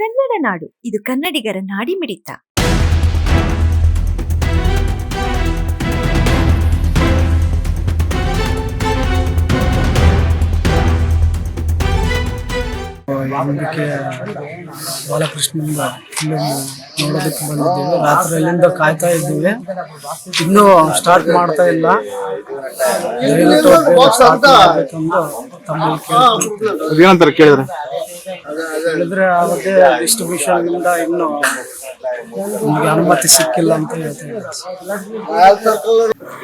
ಕನ್ನಡ ನಾಡು. ಇದು ಕನ್ನಡಿಗರ ನಾಡಿಮಿಡಿತ ಇದಕ್ಕೆ ಬಾಲಕೃಷ್ಣನಿಂದ ಫಿಲ್ಮ್ ನೋಡೋದಕ್ಕೆ ಬಂದಿದ್ದೀವಿ. ರಾತ್ರಿಯಲ್ಲಿಂದ ಕಾಯ್ತಾ ಇದ್ದೀವಿ. ಇನ್ನೂ ಸ್ಟಾರ್ಟ್ ಮಾಡ್ತಾ ಇಲ್ಲ. ದಯವಿಟ್ಟು ಕೇಳ್ಕೊಳ್ತೀನಿ. ಏನಂತಾರೆ ಕೇಳಿದ್ರೆ? ಹೇಳಿದ್ರೆ ಡಿಸ್ಟ್ರಿಬ್ಯೂಷನ್ ಇಂದ ಇನ್ನು ನಮಗೆ ಅನುಮತಿ ಸಿಕ್ಕಿಲ್ಲ ಅಂತ ಹೇಳ್ತೀನಿ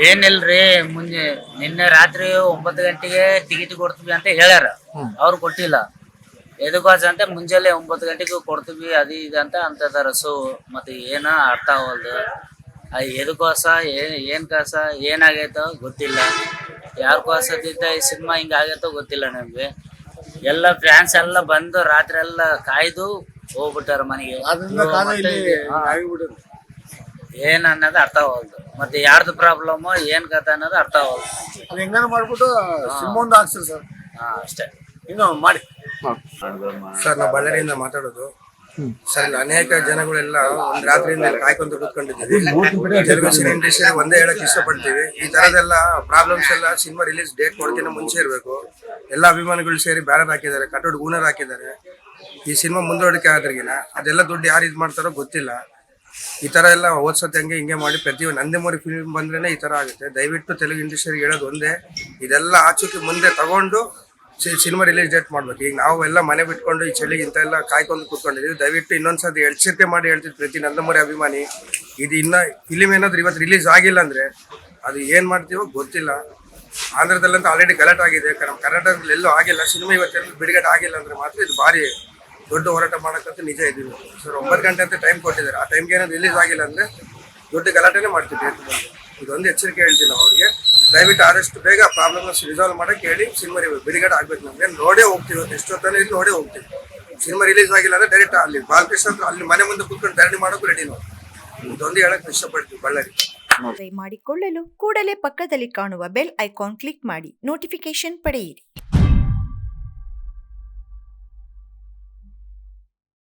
ಏನಿಲ್ರಿ, ಮುಂಜೆ ನಿನ್ನೆ ರಾತ್ರಿ ಒಂಬತ್ತು ಗಂಟೆಗೆ ಟಿಕೆಟ್ ಕೊಡ್ತೀವಿ ಅಂತ ಹೇಳ್ಯಾರ. ಅವ್ರು ಕೊಟ್ಟಿಲ್ಲ. ಎದಕ್ಕೋಸ್ ಅಂತ ಮುಂಜಾನೆ ಒಂಬತ್ತು ಗಂಟೆಗೆ ಕೊಡ್ತೀವಿ, ಅದು ಇದು ಅಂತ ಅಂತದಾರ. ಸೊ ಮತ್ತೆ ಏನ ಅರ್ಥ ಆಗಲ್ದು ಎದಕ್ಕೋಸ ಏನ್ ಏನ್ ಕಾಸ, ಏನಾಗೈತೋ ಗೊತ್ತಿಲ್ಲ. ಯಾರ ಕೋಸದಿದ್ದ ಈ ಸಿನಿಮಾ ಹಿಂಗಾಗೈತೋ ಗೊತ್ತಿಲ್ಲ ನಮ್ಗೆ. ಎಲ್ಲ ಫ್ಯಾನ್ಸ್ ಎಲ್ಲ ಬಂದು ರಾತ್ರಿ ಎಲ್ಲ ಕಾಯ್ದು ಹೋಗ್ಬಿಟ್ಟಾರ ಮನೆಗೆ. ಏನ್ ಅನ್ನೋದು ಅರ್ಥ ಆಗವಲ್ದು ಮತ್ತೆ ಯಾರ್ದು ಪ್ರಾಬ್ಲಮ್ ಏನ್ ಕಥ ಅನ್ನೋದು ಅರ್ಥ ಅದು ಹೆಂಗಾರ ಮಾಡ್ಬಿಟ್ಟು ಸಿನಿಮಾ ಒಂದು ಹಾಕ್ಸ್ರಿ ಸರ್. ಹಾ ಅಷ್ಟೇ. ಇನ್ನು ಮಾಡಿ. ಸರ್ ನಾವು ಬಳ್ಳಾರಿಯಿಂದ ಮಾತಾಡೋದು. ಸರ್ ಅನೇಕ ಜನಗಳೆಲ್ಲ ಒಂದ್ ರಾತ್ರಿಯಿಂದ ಕಾಯ್ಕೊಂಡು ಕುತ್ಕೊಂಡಿದ್ದೀವಿ. ಟೆಲಿವಿಷನ್ ಇಂಡಸ್ಟ್ರಿ ಒಂದೇ ಹೇಳಕ್ ಇಷ್ಟಪಡ್ತೀವಿ. ಈ ತರದೆಲ್ಲ ಪ್ರಾಬ್ಲಮ್ಸ್ ಎಲ್ಲ ಸಿನಿಮಾ ರಿಲೀಸ್ ಡೇಟ್ ಕೊಡ್ತಿನ ಮುಂಚೆ ಇರಬೇಕು. ಎಲ್ಲ ಅಭಿಮಾನಿಗಳು ಸೇರಿ ಬ್ಯಾನರ್ ಹಾಕಿದ್ದಾರೆ ಕಟ್ಟಡ ಗೂನರ್ ಹಾಕಿದ್ದಾರೆ. ಈ ಸಿನಿಮಾ ಮುಂದೂಡಿಕೆ ಆದ್ರಿಗಿನ ಅದೆಲ್ಲ ದುಡ್ಡು ಯಾರು ಇದು ಮಾಡ್ತಾರೋ ಗೊತ್ತಿಲ್ಲ. ಈ ತರ ಎಲ್ಲ ಓದ್ಸತ್ತೆ ಹಂಗೆ ಹಿಂಗೆ ಮಾಡಿ ಪ್ರತಿ ನಂದಿಮೂರಿ ಫಿಲ್ಮ್ ಬಂದ್ರೇನೆ ಈ ತರ ಆಗುತ್ತೆ. ದಯವಿಟ್ಟು ತೆಲುಗು ಇಂಡಸ್ಟ್ರಿಗೆ ಹೇಳೋದು ಒಂದೇ. ಇದೆಲ್ಲ ಆಚುಕಿ ಮುಂದೆ ತಗೊಂಡು ಸಿನಿಮಾ ರಿಲೀಸ್ ಡೇಟ್ ಮಾಡ್ಬೇಕು. ಈಗ ನಾವೆಲ್ಲ ಮನೆ ಬಿಟ್ಕೊಂಡು ಈ ಚಳಿಗೆ ಇಂಥ ಎಲ್ಲ ಕಾಯ್ಕೊಂಡು ಕೂತ್ಕೊಂಡಿದ್ದೀವಿ ದಯವಿಟ್ಟು ಇನ್ನೊಂದ್ಸತಿ ಎಚ್ಚರಿಕೆ ಮಾಡಿ ಹೇಳ್ತಿದ್ವಿ ಪ್ರತಿ, ನಂದಮೂರಿ ಅಭಿಮಾನಿ. ಇದು ಇನ್ನ ಫಿಲಿಮ್ ಏನಾದ್ರು ಇವತ್ತು ರಿಲೀಸ್ ಆಗಿಲ್ಲ ಅಂದ್ರೆ ಅದು ಏನು ಮಾಡ್ತೀವೋ ಗೊತ್ತಿಲ್ಲ. ಆಂಧ್ರದಲ್ಲಂತೂ ಆಲ್ರೆಡಿ ಗಲಾಟೆ ಆಗಿದೆ. ನಮ್ಮ ಕರ್ನಾಟಕದಲ್ಲಿ ಎಲ್ಲೂ ಆಗಿಲ್ಲ. ಸಿನಿಮಾ ಇವತ್ತೆಲ್ಲ ಬಿಡುಗಡೆ ಆಗಿಲ್ಲ ಅಂದ್ರೆ ಮಾತ್ರ ಇದು ಭಾರಿ ದೊಡ್ಡ ಹೋರಾಟ ಮಾಡಕ್ಕಂತ ನಿಜ ಇದ್ದೀವಿ ಸರ್ ಒಂಬತ್ತು ಗಂಟೆ ಅಂತ ಟೈಮ್ ಕೊಟ್ಟಿದ್ದಾರೆ. ಆ ಟೈಮ್ಗೆ ಏನಾದ್ರು ರಿಲೀಸ್ ಆಗಿಲ್ಲ ಅಂದ್ರೆ ದೊಡ್ಡ ಗಲಾಟೆನೇ ಬಂದು. ಇದೊಂದು ಎಚ್ಚರಿಕೆ ಹೇಳ್ತೀನಿ ನಾವು ಅವ್ರಿಗೆ. ದಯವಿಟ್ಟು ಆದಷ್ಟು ಬೇಗ ಪ್ರಾಬ್ಲಮ್ ರಿಸಾಲ್ವ್ ಮಾಡಕ್ಕೆ ಹೇಳಿ ಸಿನಿಮಾ ಬಿಡುಗಡೆ ಆಗ್ಬೇಕು ನಮ್ಗೆ. ನೋಡೇ ಹೋಗ್ತೀವಿ ಇವತ್ತು ಎಷ್ಟೊತ್ತನೇ ಇಲ್ಲಿ ನೋಡೇ ಹೋಗ್ತೀವಿ. ಸಿನಿಮಾ ರಿಲೀಸ್ ಆಗಿಲ್ಲ ಅಂದ್ರೆ ಡೈರೆಕ್ಟ್ ಅಲ್ಲಿ, ಬಾಲಕೃಷ್ಣ ಅಲ್ಲಿ ಮನೆ ಮುಂದೆ ಕುತ್ಕೊಂಡು ಧರಣಿ ಮಾಡೋಕೆ ರೆಡಿ ನಾವು. ಇದೊಂದು ಹೇಳಕ್ ಇಷ್ಟಪಡ್ತೀವಿ ಬಳ್ಳಾರಿ ಮಾಡಿಕೊಳ್ಳಲು ಕೂಡಲೇ ಪಕ್ಕದಲ್ಲಿ ಕಾಣುವ ಬೆಲ್ ಐಕಾನ್ ಕ್ಲಿಕ್ ಮಾಡಿ ನೋಟಿಫಿಕೇಶನ್ ಪಡೆಯಿರಿ.